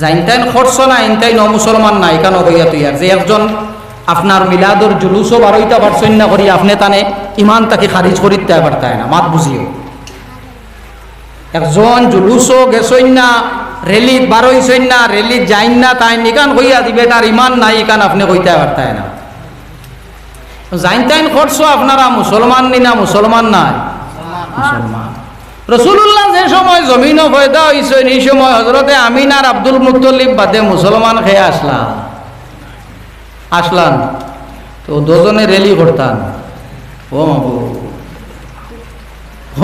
জাইনটাইন খরচ না ইনটাইন মুসলমান না এখানে হইয়া তুইয়ার যে একজন আপনার মিলাদর জুলুসও বারোইটা পারছেন না করি, আপনি তানে ইমান তাকে খারিজ করিতে পারতায় না, মাত বুঝিও। একজন জুলুসও গেছইন না রেলিত বারোইছেন না রেলিত যাইন না, তাই নিকান কইয়া দিবে, তার ইমান নাই ইকান আপনি কইতে পারতায় না? জাইন তাইন খরচ আপনারা মুসলমান নি না, মুসলমান নাই? মুসলমান। রসুল্লাহ যে সময় জমিন পয়দা হয়েছেন এই সময় হজরতে আমিন আর আব্দুল মুতলিব বাদে মুসলমান খেয়ে আসলাম। আসলাম। তো দুজনে রেলি করতাম। ও মাবু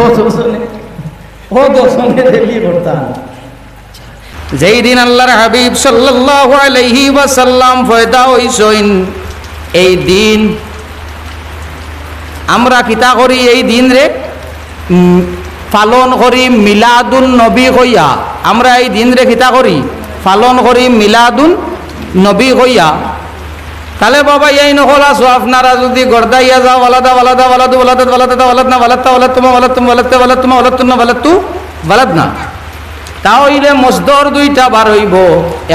ও দুজনে ও দুজনে রেলি করতাম। যেই দিন আল্লাহর হাবিব সাল্লাল্লাহু আলাইহি ওয়াসাল্লাম পয়দা হইছেন, এই দিন আমরা কিতা করি? এই দিন রে পালন করি মিলাদুন নবী কইয়া আমরা এই দিন রে কিতা করি পালন করি মিলাদুন নবী কইয়া তাহলে বাবা, এই নহল আছো আপনারা যদি গর্দাইয়া যাও ওলাদা ওলাদু ওলাদা ওলাদা ওলাদ না ওলাদা ওলাদ তোমা ওলাদ তুমি ওলাদতে ওলাদ তোমা ওলাদ তুম না ওলাদ তু ওলাদ না তাহলে মসদর দুইটা বার হইব।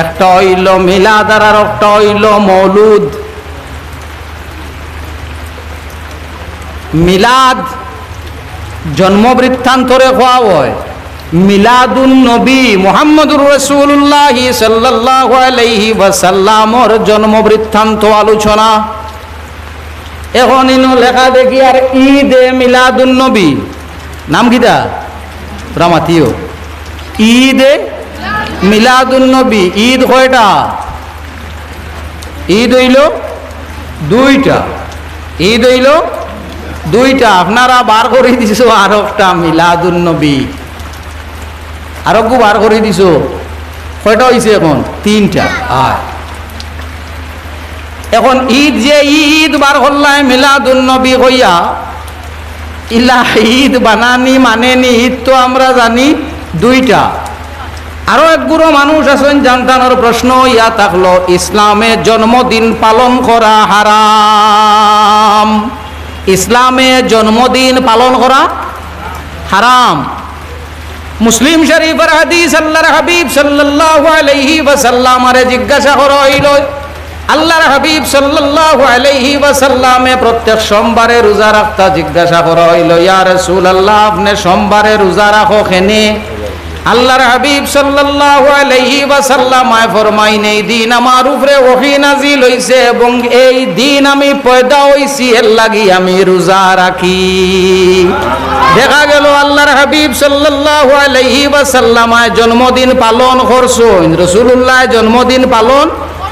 একটা হইল মিলাদ আর একটা হইল মৌলুদ। মিলাদ জন্ম বৃত্তান্তরে খোয়া হয়। মিলাদুন নবী মোহাম্মদুর রসুল্লাহ সাল্লাহ ওয়াসাল্লামর জন্ম বৃত্তান্ত আলোচনা। এখন ইনো লেখা দেখি আর ঈদ এ মিলাদুন নবী নাম কিটা রামাতিও। ঈদ এ মিলাদুন নবী ঈদ কয়টা? ঈদ হইল দুইটা। ঈদ হইল দুইটা আপনারা বার করে দিছো, আর একটা মিলাদুন নবী। আরও বার করে দিছো। কয়টা হয়েছে এখন? তিনটা। আর এখন ঈদ যে ঈদ বার করলাই, মিলাদুন নবী হইয়া, ইলা ঈদ বানানি, মানেনি, ঈদ তো আমরা জানি দুইটা। আরও একগুলো মানুষ আছেন, জানতানোর প্রশ্ন ইয়া থাকল, ইসলামে জন্মদিন পালন করা হারাম। ইসলামে জন্মদিন পালন করা হারাম। মুসলিম শরীফের হাদিস আল্লাহর হাবিব সাল্লাল্লাহু আলাইহি ওয়াসাল্লাম জিজ্ঞাসা করা হইল, আল্লাহর হাবিব সাল্লাল্লাহু আলাইহি ওয়াসাল্লামে প্রত্যেক সোমবারে রোজা রাখতা জিজ্ঞাসা করা হইল, ইয়া রাসূলুল্লাহ, আপনি সোমবারে রোজা রাখো কেনে? আল্লাহর হাবিব সাল্লাল্লাহু আলাইহি ওয়াসাল্লাম আয় ফরমাইন এই দিন আমার উপরে ওহী নাজিল হইছে এবং এই দিন আমি পয়দা হইছি, এর লাগি আমি রোজা রাখি। দেখা গেল আল্লাহর হাবিব সাল্লাল্লাহু আলাইহি ওয়াসাল্লাম আয় জন্মদিন পালন করছেন, রাসূলুল্লাহ জন্মদিন পালন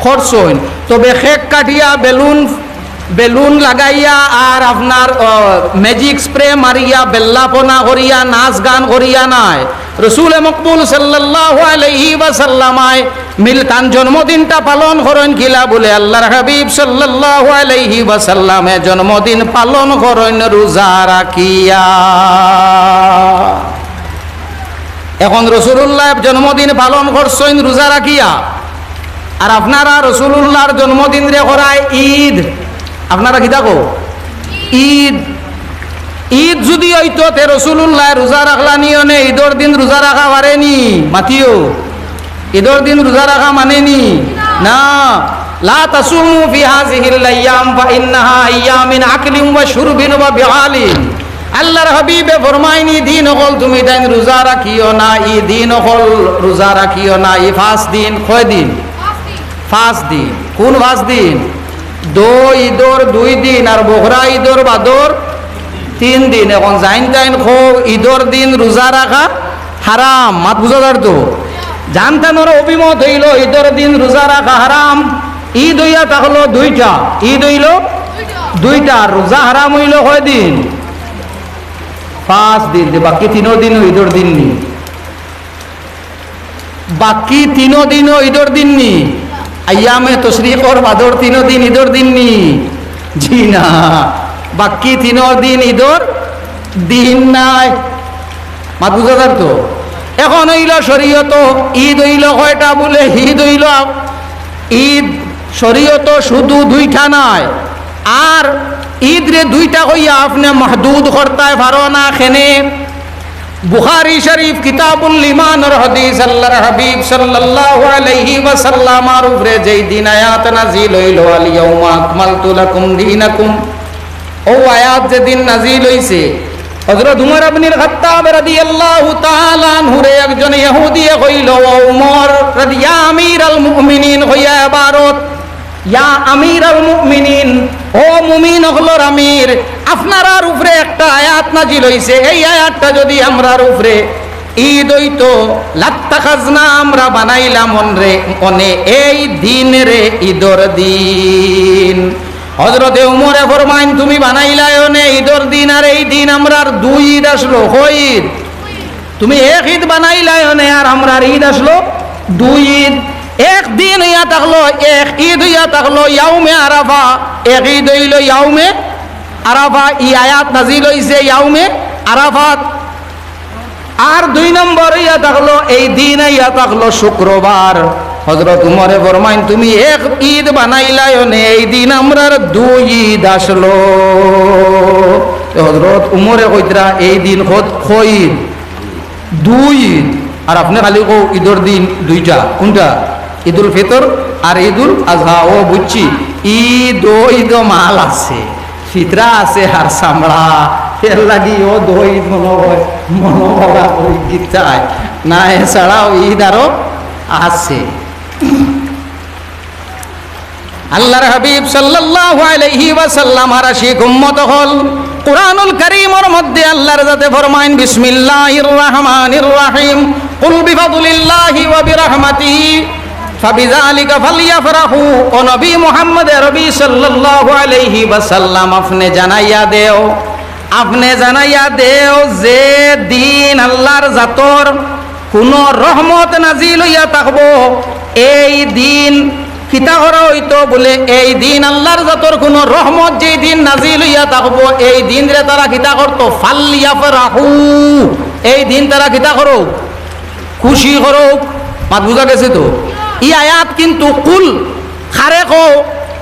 করছেন। তবে খেক কাটিয়া বেলুন বেলুন লাগাইয়া আর আপনার ম্যাজিক স্প্রে মারিয়া, বেল্লাপনা করিয়া, নাচ গান করিয়া নাই। রসুল মকবুল সাল্লাল্লাহু আলাইহি ওয়াসাল্লামায় মিল তান জন্মদিনটা পালন করেন কিলা বলে আল্লাহর হাবিব সাল্লাল্লাহু আলাইহি ওয়াসাল্লামে জন্মদিন পালন করেন, রোজা রাখিয়া। এখন রসুল্লাহ জন্মদিন পালন করছেন, রোজা রাখিয়া। আর আপনারা রসুল্লাহর জন্মদিন রে করায় ঈদ। আপনারা কি থাকো ঈদ ঈদ যদি হইতো তে রসুল্লাহ রোজা রাখলা নিয়নে ঈদর দিন রোজা রাখা পারেনি মাতিও। ঈদর দিন রোজা রাখা মানেনি না? লা তাসুমু ফি হাযিহিল আইয়াম ফা ইন্নাহা আইয়ামিন আকলিন ওয়া শুরবিন ওয়া বিআলিন আল্লাহর হাবিবে ফরমাইনি দিন হল তুমি তাই রোজা রাখিও না ই দিন হল রোজা রাখিও না ই ফাঁস দিন। কয় দিন? পাঁচ দিন। কোন পাঁচ দিন? দো ঈদর দুই দিন আর বহরা ঈদর বাদর তিন দিন। এখন জাইন টাইন খো ঈদর দিন রোজা রাখা হারাম মাত বুঝা যার তো জানতানোর অভিমত হইল ঈদর দিন রোজা রাখা হারাম ঈদ হইয়া তাহলো দুইটা। ঈদ হইল দুইটা রোজা হারাম হইল কয় দিন পাঁচ দিন। বাকি তিনো দিন ঈদর দিন নি? বাকি তিনো দিন ঈদর দিন নি? আয়ামে তশরিকর বাদর তিনো দিন ঈদর দিন নি। জি না। বাকি তিনো দিন ঈদর দিন নাই। মাত বুঝাদার তো? এখন হইল শরীয়ত, ঈদ হইল কয়টা বলে? ঈদ হইল, ঈদ শরীয়ত শুধু দুইটা নাই। আর ঈদ রে দুইটা কইয়া আপনি মাহদুদ করতায় পারো না খেনে। বুখারি শরীফ কিতাবুল ইমানের হাদিস, আল্লাহর হাবিব সাল্লাল্লাহু আলাইহি ওয়াসাল্লাম আর উপরে যেই দিন আয়াত নাজিল হইল, আল ইয়াউমা আকমালতু লাকুম দীনাকুম। ও আয়াত যেদিন নাজিল হইছে, হযরত উমর ইবনে খাত্তাব রাদিয়াল্লাহু তাআলা আনহুরে একজন ইহুদি কইল, ও উমর রাদিয়া আমিরাল মুমিনিন, হইয়া ইবারত ইয়া আমির আল মুমিনিন ও মুমিন হলোর আমির আপনারার উপরে একটা আয়াত নাজিল হইছে। এই আয়াতটা যদি আমরার উপরে, ঈদ হইতো, লাত্তা খাজনা আমরা বানাইলাম মনরে, মনে এই দিন রে ঈদর দিন। হজরতে উমরে ফরমাইন, তুমি বানাইলাই নে ঈদর দিন, আর এই দিন আমরার দুই ঈদ আসলো হয় ঈদ? তুমি এক ঈদ বানাইলাই নে, আর আমরার ঈদ আসলো দুই ঈদ। এক দিন ইয়া থাকল, এক ঈদ ইয়া থাকল, ইয়াউমে আরাফা এক ঈদ হইল ইয়াউমে, আরাফা ই আয়াত নাজিল হইছে ইয়াউমে, আরাফাত। আর দুই নম্বর ইয়া থাকল, এই দিন ইয়া থাকল শুক্রবার। হজরত উমরে ফরমাইন, তুমি এক ঈদ বানাইলাই এই দিন আমরার দুই ঈদ আসলো। হজরত উমরে কইতরা, এই দিন খোদ খইদ দুই ঈদ। আর আপনি খালি কো ঈদর দিন দুইটা। কোনটা? ঈদুল ফিতর আর ঈদুল আজহা ও বুঝছি ঈদ ও ঈদ মাল আছে, ফিতরা আছে আর চামড়া এর লাগি ও দো ঈদ মনে হয় মনে হওয়া ওই গীতায়। না, এছাড়াও ঈদ আরও আছে। আল্লাহর হাবিব সাল্লাল্লাহু আলাইহি ওয়াসাল্লাম আর আশিক উম্মত হল। কুরআনুল কারীমের মধ্যে আল্লাহর যাতে ফরমাইন, বিসমিল্লাহির রহমানির রহিম। কুল বিফাদলিল্লাহি ওয়া বিরহমাতিহি। ফাবিযালিকা ফালইফরাহু ও নবী মুহাম্মদ রবি সাল্লাল্লাহু আলাইহি ওয়াসাল্লাম, আপনি জানাইয়া দেও, আপনি জানাইয়া দেও যে দিন আল্লাহর জাতর কোন রহমত নাজিল হইয়া থাকব। এই দিন কিতা করা হইতো বলে, এই দিন আল্লাহর জাতর কোন রহমত যেই দিন নাজিল হইয়া থাকব, এই দিন রে তারা কিতা করতো ফাল্লিয়া এই দিন তারা কিতা করো খুশি করুক, মাত বুঝা গেছে তো? ই আয়াত কিন্তু কুল খারে কো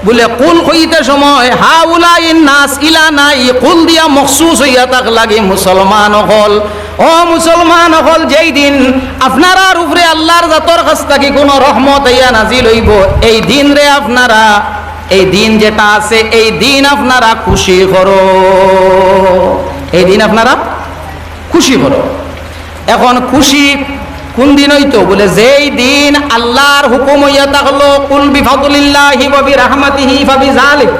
বলে কুল কইতে সময় হা উলাই নাস ইলা নাই, কুল দিয়া মখসুস হইয়া তাক লাগে মুসলমান হল। ও মুসলমান হল, যেই দিন আপনারার উপরে আল্লাহর জাতর কাছ থেকে কোনো রহমত হইয়া নাজিল হইব, এই দিন রে আপনারা, এই দিন যেটা আছে, এই দিন আপনারা খুশি করো এই দিন আপনারা খুশি করো এখন খুশি কোন দিন হইতো? বলে, যেই দিন আল্লাহর হুকুম হইয়া থাকল, কুল বিফাদুলিল্লাহি ওয়া বিরহমাতিহি ফাবিযালিক।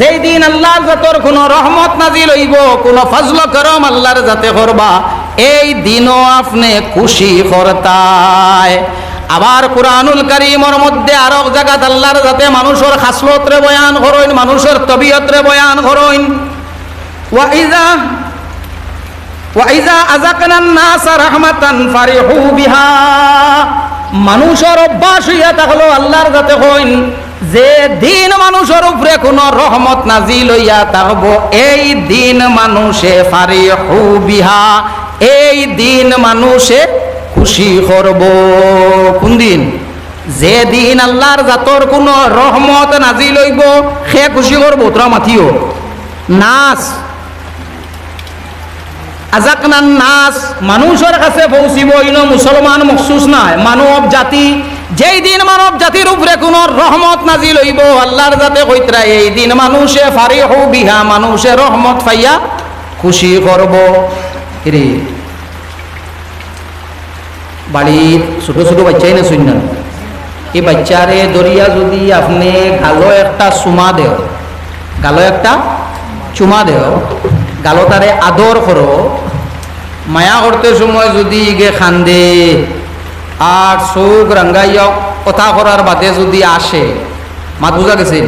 যেই দিন আল্লাহর জাতর কোনো রহমত নাজিল হইব, কোনো ফজল করম আল্লাহর জাতে করবা, এই দিনও আপনি খুশি করতায়। আবার কোরআনুল কারীমের মধ্যে আর জায়গাত আল্লাহর যাতে মানুষের খাসলতরে বয়ান করইন মানুষের তবিয়তরে বয়ান করইন ওয়া ইযা ওয়াইজা আজাকনান নাস রাহমাতান ফারিহু বিহা মানুষের অভ্যাস হইয়া থাকল আল্লাহর যাতে হইন, যে দিন মানুষের উপরে কোনো রহমত নাজিল হইয়া থাকব এই দিন মানুষে ফারিহু বিহা, এই দিন মানুষে খুশি করব। কোন দিন? যে দিন আল্লাহর জাতর কোনো রহমত নাজিল হইব, সে খুশি করব, তোরা মাথিও নাচ আজাকনান নাস, মানুষের কাছে পৌঁছিব ইনো মুসলমান মখসুস নাই। মানব জাতি, যেই দিন মানব জাতির উপরে কোন রহমত নাজিল হইব, আল্লাহর যাতে কইতরা এই দিন মানুষে ফারি হৌ বিহা, মানুষে রহমত পাইয়া খুশি করব। রে বাড়ির ছোট ছোট বাচ্চাই না শুন এই বাচ্চারে দরিয়া যদি আপনি গালো একটা চুমা দেও গালো একটা চুমা দেও গালো তারে আদর করো। মায়া করতে সময় যদি ইগে খান্দে, আর চোখ রাঙ্গাইয়া কথা করার বাদে যদি আসে, মাত বুঝা গেছে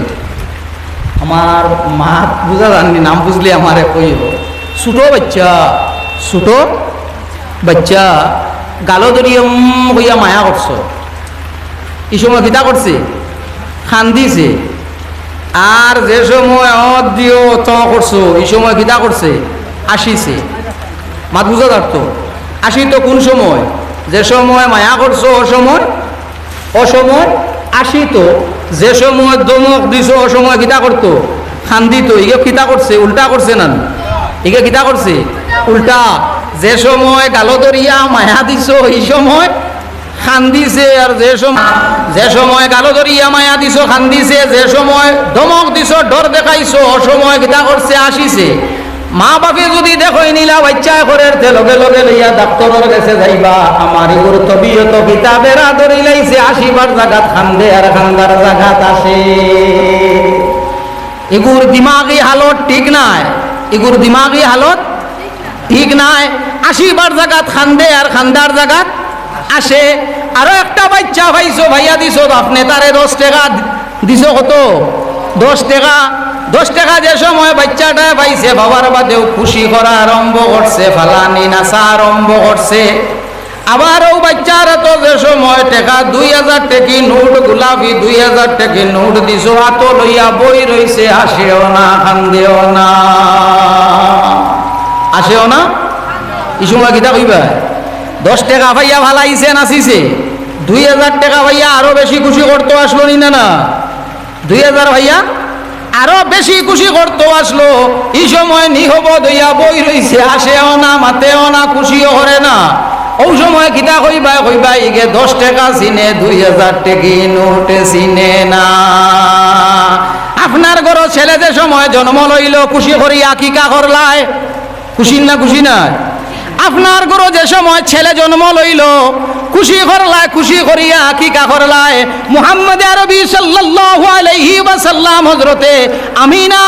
আমার মাত বুঝা জানি নাম বুঝলে আমারে কইও। ছোট বাচ্চা ছোট বাচ্চা গালো ধরি হইয়া মায়া করছ এই সময় কিতা করছে খান্দিছে। আর যে সময় অত দিও, ত করছ। এই সময় কিতা করছে, আসিছে। মাত বুঝা থাকতো আসি তো কোন সময়? যে সময় মায়া করছ অসময় সময়? ও আসি তো। যে সময় দমক দিছো অসময় সময় কিতা করতো। খান্দিত ইগে কিতা করছে, উল্টা করছে না ইগে কিতা করছে? উল্টা। যে সময় গালো দরিয়া মায়া দিছ, এই সময় খান্দিছে আর যে সময় যে সময় গালো দরিয়া মায়া দিছ, খান্দিছে। যে সময় ধমক দিছ, ডর দেখাইছ, অসময় গীতা করছে, আসিছে। মা বাপে যদি দেখো নিলা বাচ্চা তে লগে লগে লইয়া ডাক্তরের কাছে যাইবা। আমার ইগুর তবিয়ত কিতাবেরা ধরি লাইছে, আসিবার জাগাত খান্দে আর খান্দার জাগাত আসে। এগুর দিমাগি হালত ঠিক নাই। এগুর দিমাগি হালত ঠিক নাই। আসিবার জাগাত খান্দে আর খান্দার জাগাত আসে। আরও একটা বাচ্চা ভাইছো ভাইয়া দিছ আপনি তারে দশ টাকা দিছ কত? দশ টাকা। দশ টাকা যে সময় বাচ্চাটা পাইছে, বাবার বাদেও খুশি করা আরম্ভ করছে, ফালানি নাচা আরম্ভ করছে। আবার ও বাচ্চারা তো যে সময় টাকা, দুই হাজার টাকি নোট, গোলাপি দুই হাজার টাকি নোট দিছ হাত লইয়া বই রইছে, আসেও না, কান্দেও না। আসেও না? এই সময় কিতা কইবা? দশ টাকা ভাইয়া ভালাইছে নাচিছে দুই হাজার টাকা ভাইয়া আরও বেশি খুশি করতে আসলো নি না না? দুই হাজার ভাইয়া আরও বেশি খুশি করতে আসলো। এই সময় নিহব দইয়া বই রইছে, আসেও না, মাতেও না, খুশিও করে না। ও সময় কিতা কইবা কইবা ইগে দশ টাকা চিনে, দুই হাজার টাকি নোটে চিনে না। আপনার ঘর ছেলে যে সময় জন্ম লইল, খুশি করিয়া কিকা করলায়? খুশি না খুশি না আপনার ঘর যে সময় ছেলে জন্ম লইল, খুশি করলায় খুশি করিয়া কিকা করলায় মুহাম্মদ আরবি সাল্লাল্লাহু আলাইহি ওয়াসাল্লাম হযরতে আমিনা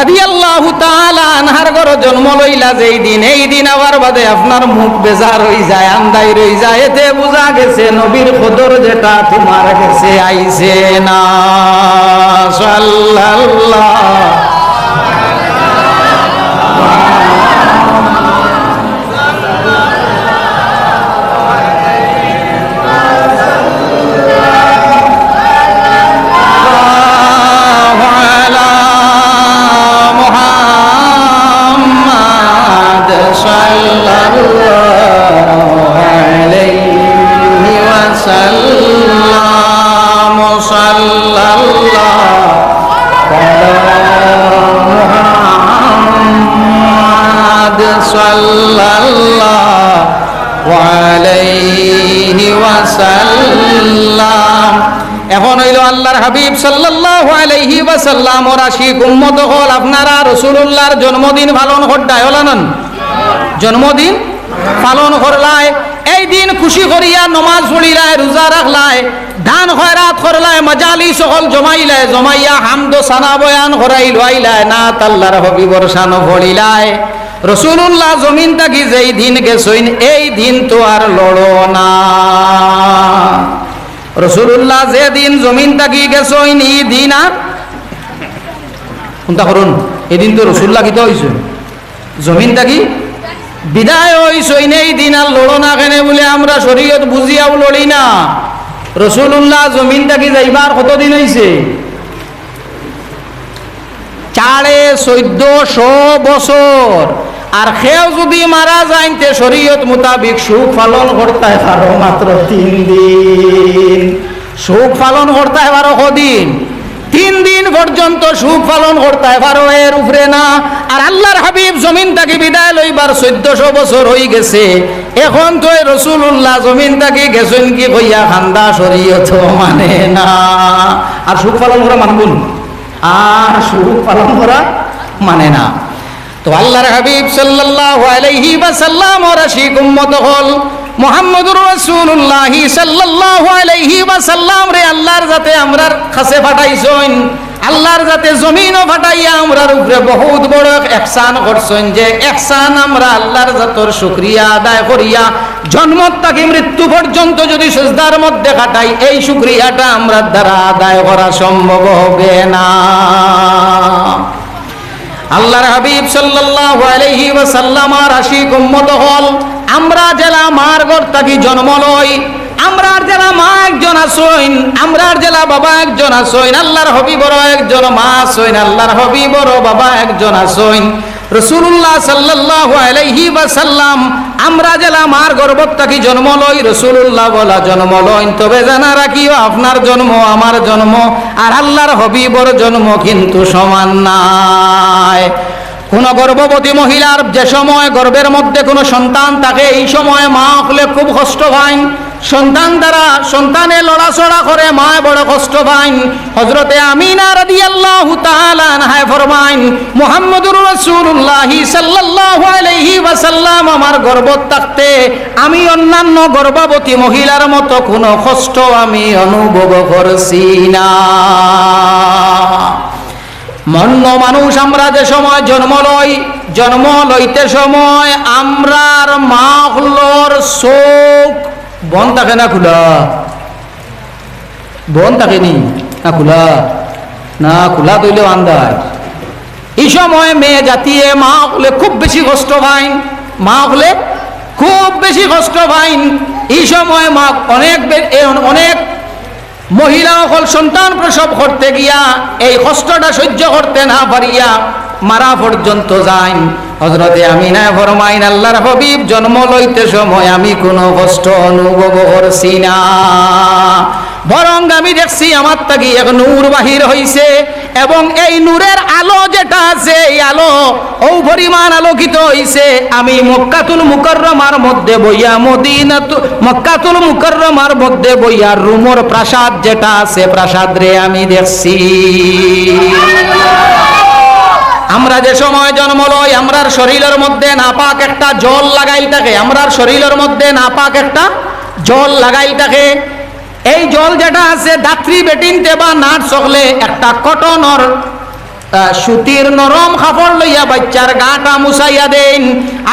রাদিয়াল্লাহু তাআলা আনহার ঘর জন্ম লইলা, যেই দিন, এই দিন আবার বাদে আপনার মুখ বেজার হই যায় আন্দাই রই যায়, এতে বোঝা গেছে নবীর খদর যেটা তোমার কাছে আইছে না, সাল্লাল্লাহ। হাবিব সাল্লাল্লাহু আলাইহি ওয়াসাল্লাম ওর আশিক উম্মত হল আপনারা রাসূলুল্লাহর জন্মদিন পালন করতাই হলানন জন্মদিন পালন করলায়, এই দিন খুশি করিয়া নমাজ পড়িলায়, রোজা রাখলায় ধান খয়রাত করলায় মজালি সকল জমাইলায়, জমাইয়া হামদ সানা বয়ান করাই লইলায় না তাল্লার হবিবর সানো পড়িলায় রসুল্লাহ জমিন থাকি যেই দিন গেছইন এই দিন তো আর লড়ো না। রসুল্লাহ যে দিন জমিন থাকি গেছইন ই দিন আর? চিন্তা করুন, এদিন তো রসুল্লাহ কিতা হয়েছে জমিন থাকি বিদায় হইছইন এই দিন আর লড়ো না কেনে বলে আমরা শরীয়ত বুঝিয়াও লড়ি না। রসুল্লাহ জমিন থাকি যাইবার কতদিন হয়েছে চারে চৈদ্দশো বছর আর সেও যদি মারা যাইতে শরীয়ত মোতাবিক সুখ পালন করতে পারো মাত্র তিন দিন। সুখ পালন করতে পারো কদিন? তিন দিন পর্যন্ত সুখ পালন করতে পারো এর উপরে না। আর আল্লাহর হাবিব জমিন তাকে বিদায় লইবার চোদ্দশো বছর হয়ে গেছে। এখন তো রসুল্লাহ জমিন তাকে গেছেন কি কইয়া খান্দা শরীয়ত মানে না। আর সুখ পালন করা মানবুন আর সুখ পালন করা মানে না। তো আল্লাহর হাবিব সাল্লাল্লাহু আলাইহি ওয়াসাল্লাম ওর আশিক উম্মত হল মুহাম্মদুর রাসূলুল্লাহ সাল্লাল্লাহু আলাইহি ওয়াসাল্লাম রে আল্লাহর যাতে আমরার কাছে পাঠাইছেন আল্লাহর যাতে জমিনও ফাটাইয়া আমরার উপরে বহুত বড় একসান করছেন যে একসান আমরা আল্লাহর জাতর শুক্রিয়া আদায় করিয়া জন্ম থেকে মৃত্যু পর্যন্ত যদি সুজদার মধ্যে কাটাই, এই শুক্রিয়াটা আমরা দ্বারা আদায় করা সম্ভব হবে না। আল্লাহর হাবিব সাল্লাল্লাহু আলাইহি ওয়াসাল্লাম আর আশিক উম্মত হল। আমরা জেলা মার গর্তাকি জন্ম লই আমরার জেলা মা একজন আসইন আমরার জেলা বাবা একজন আসইন আল্লাহর হবিবর একজন মা আসইন আল্লাহর হবিবর বাবা একজন আসইন রসুল্লাহ সাল্লাল্লাহু আলাইহি ওয়াসাল্লাম, আমরা জেলা মার গর্ভত থাকি জন্ম লই? রসুল্লাহ বলা, জন্ম লইন, তবে জানা রাখিও, আপনার জন্ম আমার জন্ম, আর আল্লাহর হবিবর জন্ম কিন্তু সমান নাই। কোন গর্ভবতী মহিলার যে সময় গর্ভের মধ্যে কোনো সন্তান থাকে, এই সময় মা হলে খুব কষ্ট পায় সন্তান দ্বারা সন্তানে লড়াচড়া করে মা বড় কষ্ট পায় হজরতে আমিনা রাদিয়াল্লাহু তাআলা আনহা ফরমাইন, মুহাম্মদুর রাসূলুল্লাহি সাল্লাল্লাহু আলাইহি ওয়াসাল্লাম, আমার গর্ভত থাকতে আমি অন্যান্য গর্ভবতী মহিলার মতো কোনো কষ্ট আমি অনুভব করছি না। মন্য মানুষ, আমরা যে সময় জন্ম লই, জন্ম লইতে সময় আমরার মা হলোর চোখ বন থাকে না খোলা। বন থাকে নি, না খোলা। না খোলা তৈলেও আন্দাজ। এই সময় মেয়ে জাতিয়ে মা হলে খুব বেশি কষ্ট পাইন মা হলে খুব বেশি কষ্ট পাইন এই সময় মা অনেক অনেক মহিলা সকল সন্তান প্রসব করতে গিয়া, এই কষ্টটা সহ্য করতে না পারিয়া মারা পর্যন্ত যাইন। হজরতে আমি না ফরমাইন, আল্লাহর হবিব, জন্ম লইতে সময় আমি কোনো কষ্ট অনুভব করছি না। বরং আমি দেখছি আমার তাকি এক নূর বাহির হইছে এবং এই নূরের আলো যেটা আছে, এই আলো ও পরিমাণ আলোকিত হইছে। আমি মক্কাতুল মুকররমার মধ্যে বইয়া মদিনাতু, মক্কাতুল মুকররমার মধ্যে বইয়া রুমর প্রাসাদ যেটা আছে, প্রাসাদ রে আমি দেখছি। আমরা যে সময় জন্ম লই, আমরার শরীরের মধ্যে নাপাক একটা জল লাগাইল থাকে। আমরার শরীরের মধ্যে নাপাক একটা জল লাগাইল থাকে। এই জল যেটা আছে দাত্রী বেটিনতে বা নাট সকলে একটা কটনর সুতির নরম কাপড় লইয়া বাচ্চার গাটা মুসাইয়া দেন।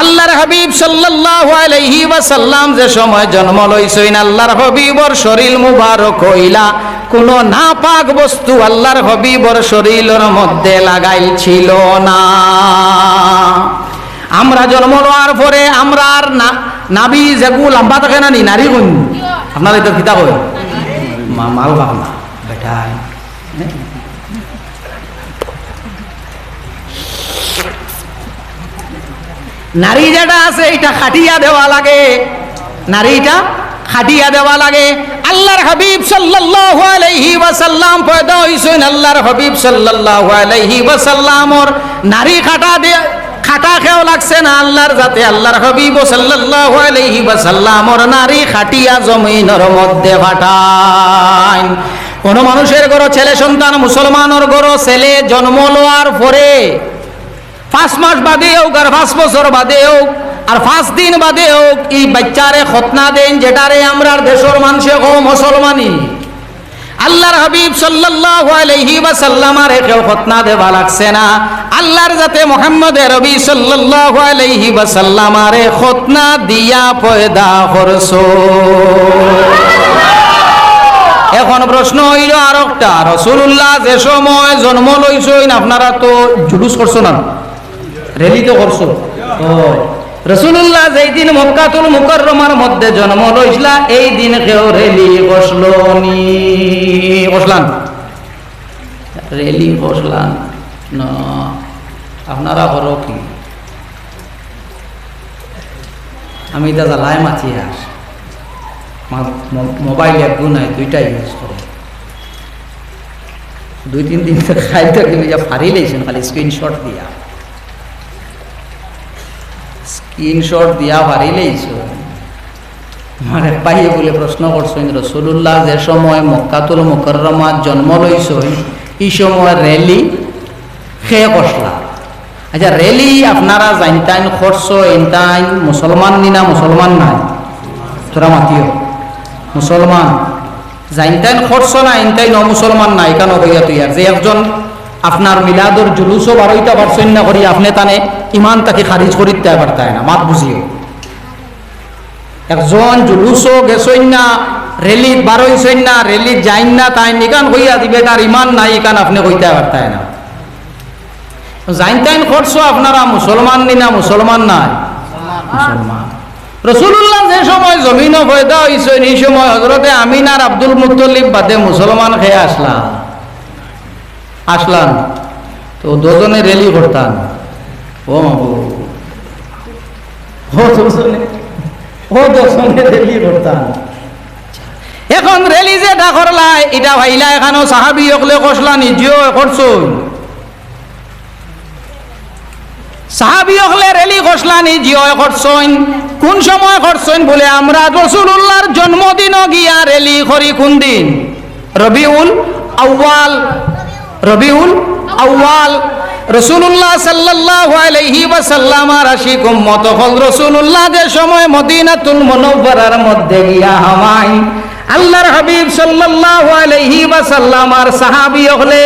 আল্লাহর হাবিব সাল্লাল্লাহু আলাইহি ওয়াসাল্লাম যে সময় জন্ম লইছেন, আল্লাহর হাবিবর শরীর মুবারক হইলা। কোনো নাপাক বস্তু আল্লাহর হাবিবর শরীরের মধ্যে লাগাইল ছিল না। আমরা জন্ম লওয়ার পরে আমরা আর না নাবি যেগুলো লম্বা থাকে না নি নারী গুণ আপনারা এটা কিতা কই মা- মাল ভাবনা বেটাই। নারী যেটা আছে, এটা খাটিয়া দেওয়া লাগে। নারীটা খাটিয়া দেওয়া লাগে। আল্লাহর হাবিব সাল্লাল্লাহু আলাইহি ওয়াসাল্লাম পয়দা হইছেন আল্লাহর হাবিব সাল্লাল্লাহু আলাইহি ওয়াসাল্লামর। নারী খাটা দে খাটা খেও লাগছে না আল্লাহর যাতে আল্লাহর হাবিব সাল্লাল্লাহু আলাইহি ওয়াসাল্লামর নারী খাটিয়া জমিনের মধ্যে ফাটাইন। কোন মানুষের ঘর ছেলে সন্তান, মুসলমানের ঘর ছেলে জন্ম লওয়ার পরে পাঁচ মাস বাদে হোক পাঁচ বছর বাদে আর পাঁচ দিন বাদে হোক এই বাচ্চারে খতনা দেন যেটারে আমরা দেশের মানুষে হো মুসলমানি আল্লাহর হাবিব সাল্লাল্লাহু আলাইহি ওয়াসাল্লাম আর কেউ খতনা দেবা লাগছে না। আল্লাহর যাতে মুহাম্মদের রবি সাল্লাল্লাহু আলাইহি ওয়াসাল্লাম আরে খতনা দিয়া পয়দা করছ। এখন প্রশ্ন হইল আর একটা রসুল্লাহ যে সময় জন্ম লইছেন, আপনারা তো জুলুস করছ না? রেলি তো করছ? রসুল্লাহ যেই দিন মক্কাতুল মুকররমার মধ্যে জন্ম লইসলা এই দিন কেউ রেলি বসল নি। বসলান রেলি বসলান না। আপনারা করো কি? আমি দাদা লাই মাছি আস মোবাইল এক নাই দুইটাই ইউজ করে। দুই, তিন দিন খাইতে কিন্তু যা ফারি লেছেন খালি স্ক্রিনশট দিয়া। স্ক্রিনশট দিয়া ফারি লেইছ মানে পাইয়ে বলে প্রশ্ন করছেন রসুল্লাহ যে সময় মক্কাতুল মুকররমাত জন্ম লইছেন এই সময় রেলি খেয়ে কষলা আচ্ছা রেলি আপনারা জানতাইন খরচ ইনতাইন মুসলমান নিনা মুসলমান নাই? তোরা মাতিও। মুসলমান জাইনতাইন খরচ না ইনতাইন অমুসলমান নাই কেন হইয়া তুই আর যে একজন আপনার মিলাদর জুলুসও বারোইটা পারছেন না করি, আপনি তানে ইমান তাকে খারিজ করিতে পারতায় না? মাত বুঝিও। একজন জুলুসও গেছইন না রেলিত বারোইছেন না রেলিত যাইন না তাই নিকান হইয়া দিবে, তার ইমান নাই ইকান আপনি কইতে পারতায় না? খরচ আপনারা মুসলমান নি না, মুসলমান নাই? মুসলমান। রসুল্লাহ যে সময় হয়েছে এই সময় হজরতে আমিন আর আব্দুল মুতলিব বাদে মুসলমান খেয়ে আসলাম। আসলাম। তো দুজনে রেলি করতাম। ও এখন রেলি যে ডাকরলাই এটা ভাইলা এখানেও সাহাবি অকলে কষলা নিজেও করছ সাহাবি হলে রেলি খসলানি জিও করছইন কোন সময় করছইন বলে আমরা রসুল্লাহর জন্মদিন গিয়া রেলি করি কোন দিন রবিউল আউয়াল। রবিউল আউয়াল। রসুল্লাহ সাল্লাহ আলহি ওয়াসাল্লাম আর আশিক উম্মত। হল রসুল্লাহ যে সময় মদিনাতুল মনোবরার মধ্যে গিয়া হামাই। আল্লাহর হাবিব সাল্লাহ আলহি ওয়াসাল্লাম আর সাহাবী হলে,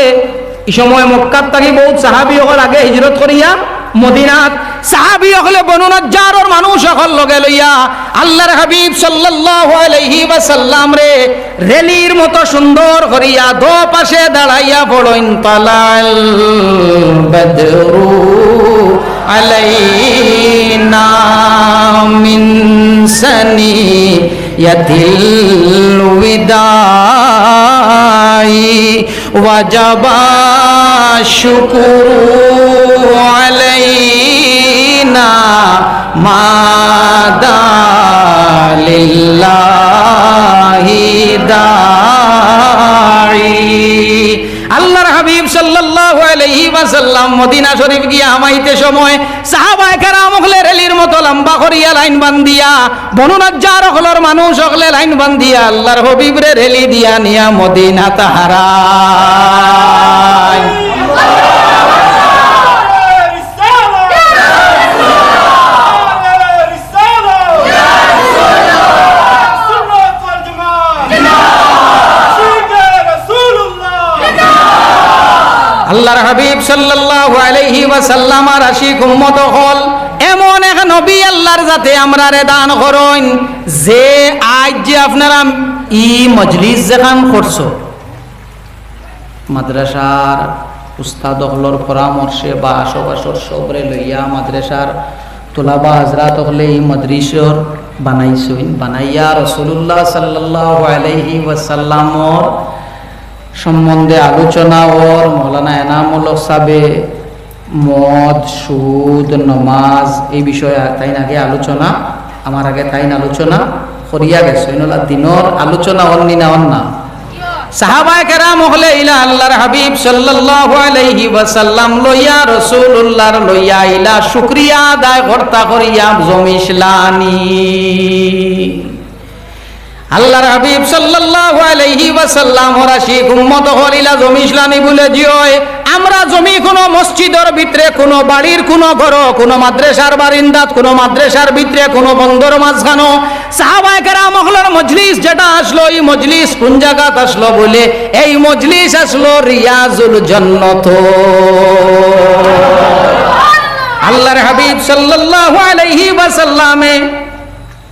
এই সময় মক্কাত থাকি বহুত সাহাবি হল আগে হিজরত করিয়া মদিনাত সাহাবী হলে বনু নজ্জারর মানুষ সকল লগে লইয়া আল্লাহর হাবিব সাল্লাল্লাহু আলাইহি ওয়াসাল্লাম রে রেলির মতো সুন্দর করিয়া দো পাশে দাঁড়াইয়া পড়ইন তালাল বদরু আলাইনা মিন সানিয়াতিল বিদাই ওয়াজাবা শুকুরু আলাইনা মাদালিল্লাহি দাই আল্লাহর হাবিব সাল্লাল্লাহু আলাইহি ওয়াসাল্লাম মদিনা শরীফ গিয়া আমাইতে সময় সাহাবায়ে কেরাম হলে রেলির মতো লম্বা করিয়া লাইন বান্ধিয়া, বনু নজ্জার হলর মানুষ হলে লাইন বান্ধিয়া, আল্লাহর হাবিবরে রেলি দিয়া নিয়া মদিনা তাহারা। আল্লাহর হাবিব সাল্লাল্লাহু আলাইহি ওয়াসাল্লাম আর আশিক উম্মত হল নবী আল্লাহর যাতে আমরা রে দান যে আজ যে আপনারা ই মজলিস যেখান করছ, মাদ্রাসার পরামর্শে বা আশপাশর সবরে লইয়া মাদ্রাসার তোলাবা বানাইছইন বানাইয়া রসুল্লাহ সাল্লাল্লাহু আলাইহি ওয়াসাল্লামর সম্বন্ধে আলোচনা ওর মৌলানা এনামুল সাবে মদ, সুদ, নমাজ, এই বিষয়ে তাই আগে আলোচনা আমার আগে তাই আলোচনা করিয়া গেছে। দিনর আলোচনা অন্নি না অন্না। সাহাবায়ে কেরাম হলে ইলা আল্লাহর হাবিব সাল্লাল্লাহু আলাইহি ওয়াসাল্লাম লইয়া রাসূলুল্লাহর লইয়া ইলা শুকরিয়া আদায় কর্তা করিয়া জমিশলানি আল্লাহর হাবিব সাল্লাল্লাহু আলাইহি ওয়াসাল্লাম রাশিক উম্মত হলিলা জমি ইসলামি বলে আমরা জমি, কোনো মসজিদের ভিতরে, কোনো বাড়ির, কোনো ঘর, কোনো মাদ্রাসার বারিন্দাত, কোনো মাদ্রাসার ভিতরে, কোনো বন্দর মাঝখানো। সাহাবায়ে কেরাম হলর মজলিস যেটা আসলো, এই মজলিস কোন জায়গাত আসলো বলে? এই মজলিস আসলো রিয়াজুল জান্নাত। আল্লাহর হাবিব সাল্লাল্লাহু আলাইহি ওয়াসাল্লামে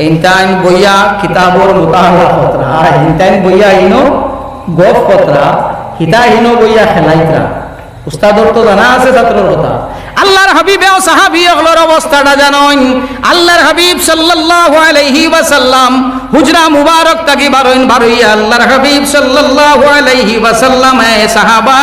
ইনটাইন বইয়া কিতাবর মুতাহারা পত্রা আর ইনটাইন বইয়া ইনো গপ পত্রা হিতা হিনো বইয়া খেলাইত্রা উস্তাদর তো জানা আছে ছাত্রর কথা আল্লাহর হাবিব ও সাহাবী হলর অবস্থাটা জানেন আল্লাহর হাবিব সাল্লাল্লাহু আলাইহি ওয়াসাল্লাম হুজরা মুবারক তাকি বারইন বারইয়া আল্লাহর হাবিব সাল্লাল্লাহু আলাইহি ওয়াসাল্লাম এ সাহাবা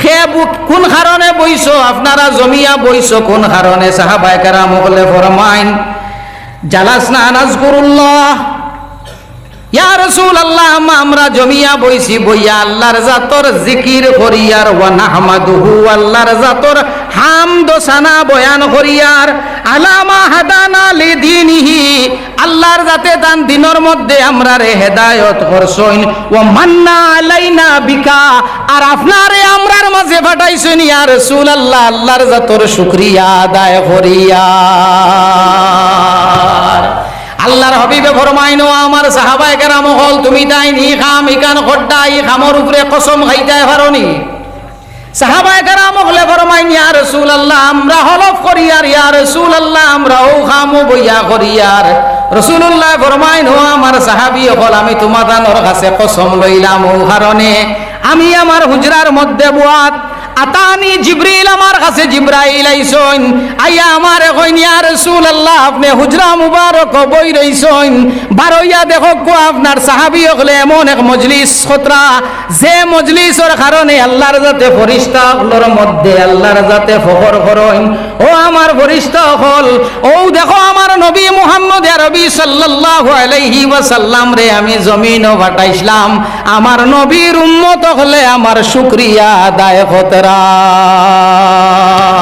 খে কোন কারণে বইছো? আপনারা জমিয়া বইছো, কোন কারণে? সাহাবাই কেরাম বলে ফরমাইন, জালাসনা নাজকুরুল্লাহ ইয়া রাসূলুল্লাহ আমরা জমিয়া বইছি, বইয়া আল্লাহর জাতর জিকির করিয়ার ওয়া নাহমাদুহু আল্লাহর জাতর হামদ সানা বয়ান করিয়ার আলামা হাদানা লিদিনিহি, আল্লাহর জাতে দান দিনের মধ্যে আমরা রে হেদায়ত করছইন। ও মান্না আলাইনা বিকা, আর আপনারে আমরার মাঝে পাঠাইছেন ইয়া রাসূলুল্লাহ, আল্লাহর জাতর শুকরিয়া আদায় করিয়ার আল্লাহর হবিবে ফরমাইনো, আমার সাহাবায়ে কেরাম হল, তুমি তাই নি খাম, ইকান খড্ডা ই খামর উপরে কসম খাইতে পারোনি। সাহাবায়ে কেরাম হলে ইয়া রাসূলুল্লাহ, আমরা হলফ ইয়া রাসূলুল্লাহ আমরা ও বইয়া ও আমার সাহাবী হল, আমি তোমাদানোর কাছে কসম লইলাম, ও কারণে আমি আমার হুজরার মধ্যে বুয়াত আতানি জিব্রিল আমার কাছে জিব্রাইল আইসইন। আইয়া আমার কইন, ইয়া রাসূলুল্লাহ, আপনি হুজরা মুবারক বই রইসইন। বারইয়া দেখো কো আপনার সাহাবী হলে এমন এক মজলিস খতরা। যে মজলিসের কারণে আল্লাহর যাতে ফরিস্তা হলোর মধ্যে আল্লাহর যাতে ফখর করইন। ও আমার ফরিস্তা হল, ও দেখো আমার নবী মুহাম্মদ আরবি সাল্লাল্লাহু আলাইহি ওয়াসাল্লাম রে, আমি জমিনও ফাটাইছিলাম। আমার নবীর উম্মত হলে আমার শুকরিয়া আদায় খতরা